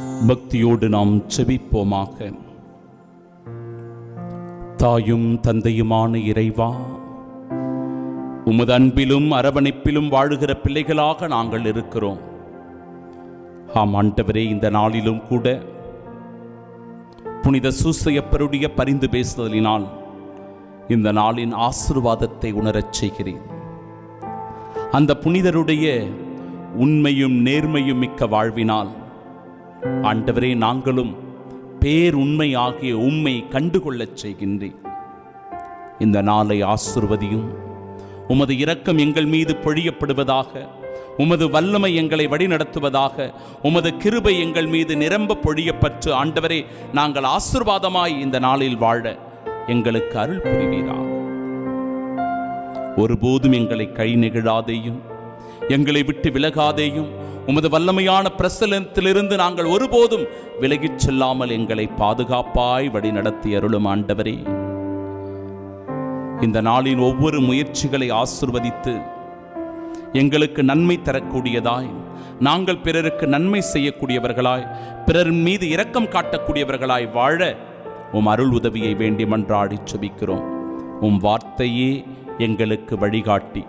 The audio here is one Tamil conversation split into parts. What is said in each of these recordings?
பக்தியோடு நாம் செபிப்போமாக. தாயும் தந்தையுமான இறைவா உமது அன்பிலும் அரவணைப்பிலும் வாழுகிற பிள்ளைகளாக நாங்கள் இருக்கிறோம். ஆம் ஆண்டவரே இந்த நாளிலும் கூட புனித சூசையப்பருடைய பரிந்து பேசுதலினால் இந்த நாளின் ஆசிர்வாதத்தை உணரச் செய்கிறேன். அந்த புனிதருடைய உண்மையும் நேர்மையும் மிக்க வாழ்வினால் ஆண்டவரே நாங்களும் பேருண்மை ஆகிய உண்மை கண்டுகொள்ளச் செய்கின்றேன். இந்த நாளை ஆசிர்வதியும். உமது இரக்கம் எங்கள் மீது பொழியப்படுவதாக உமது வல்லமை எங்களை வழிநடத்துவதாக உமது கிருபை எங்கள் மீது நிரம்ப பொழியப்பற்று. ஆண்டவரே நாங்கள் ஆசிர்வாதமாய் இந்த நாளில் வாழ எங்களுக்கு அருள் புரிவீராக. ஒருபோதும் எங்களை கை நெகிழாதேயும் எங்களை விட்டு விலகாதேயும் உமது வல்லமையான பிரசலத்திலிருந்து நாங்கள் ஒருபோதும் விலகிச் செல்லாமல் எங்களை பாதுகாப்பாய் வழிநடத்தி அருளும் ஆண்டவரே. இந்த நாளின் ஒவ்வொரு முயற்சிகளை ஆசிர்வதித்து எங்களுக்கு நன்மை தரக்கூடியதாய் நாங்கள் பிறருக்கு நன்மை செய்யக்கூடியவர்களாய் பிறர் மீது இரக்கம் காட்டக்கூடியவர்களாய் வாழ உம் அருள் உதவியை வேண்டி மன்றாடி செபிக்கிறோம். உம் வார்த்தையே எங்களுக்கு வழிகாட்டி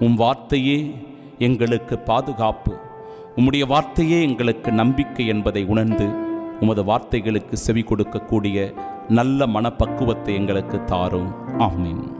உம் வார்த்தையே எங்களுக்கு பாதுகாப்பு. உம்முடைய வார்த்தையே எங்களுக்கு நம்பிக்கை என்பதை உணர்ந்து உமது வார்த்தைகளுக்கு செவி கொடுக்கக்கூடிய நல்ல மனப்பக்குவத்தை எங்களுக்கு தாரும். ஆமீன்.